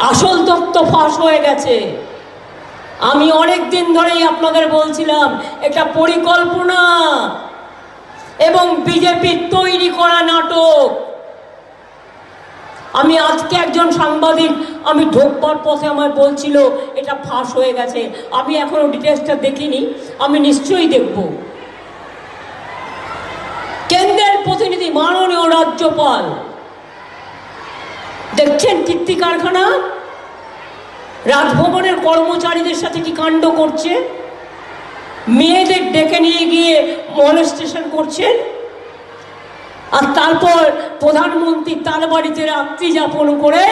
আসল তথ্য ফাঁস হয়ে গেছে। আমি অনেক দিন ধরেই আপনাদের বলছিলাম, এটা পরিকল্পনা এবং বিজেপির তৈরি করা নাটক। আমি আজকে একজন সাংবাদিক, আমি ঢোকবার পথে আমার বলছিল, এটা ফাঁস হয়ে গেছে। আমি এখনও ডিটেলসটা দেখিনি, আমি নিশ্চয়ই দেখব। কেন্দ্রের প্রতিনিধি, মাননীয় রাজ্যপাল দেখছেন কীর্তি কারখানা? রাজভবনের কর্মচারীদের সাথে কি কাণ্ড করছে? মেয়েদের ডেকে নিয়ে গিয়ে মনস্টেশন করছেন? আর তারপর প্রধানমন্ত্রী তার বাড়িতে রাত্রি যাপন করে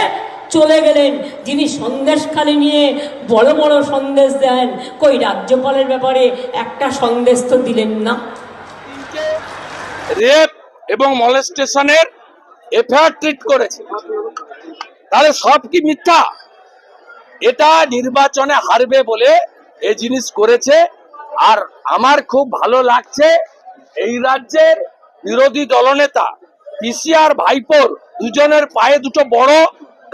চলে গেলেন। যিনি সন্দেশখালি নিয়ে বড় বড় সন্দেশ দেন। কই, রাজ্যপালের ব্যাপারে একটা সন্দেশ তো দিলেন না। রেপ এবং মলেস্টেশনের এফআইআর ট্রিট করেছে। তাহলে সব কি মিথ্যা? এটা নির্বাচনে হারবে বলে এই জিনিস করেছে। আর আমার খুব ভালো লাগছে এই রাজ্যের বিরোধী দলনেতা পিসিআর ভাইপোর দুজনের পায়ে দুটো বড়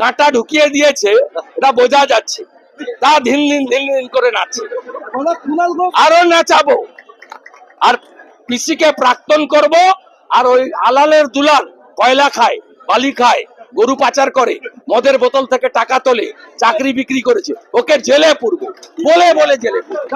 কাঁটা ঢুকিয়ে দিয়েছে এটা বোঝা যাচ্ছে। তা ধিন দিন করে নাচছে। আরও নাচাবো। আর পিসিকে প্রাক্তন করব আর ওই আলালের দুলাল কয়লা খায় বালি খায় গরু পাচার করে। মদের বোতল থেকে টাকা তোলে, চাকরি বিক্রি করেছে। ওকে জেলে পুরবো। বলে বলে জেলে পুরবো।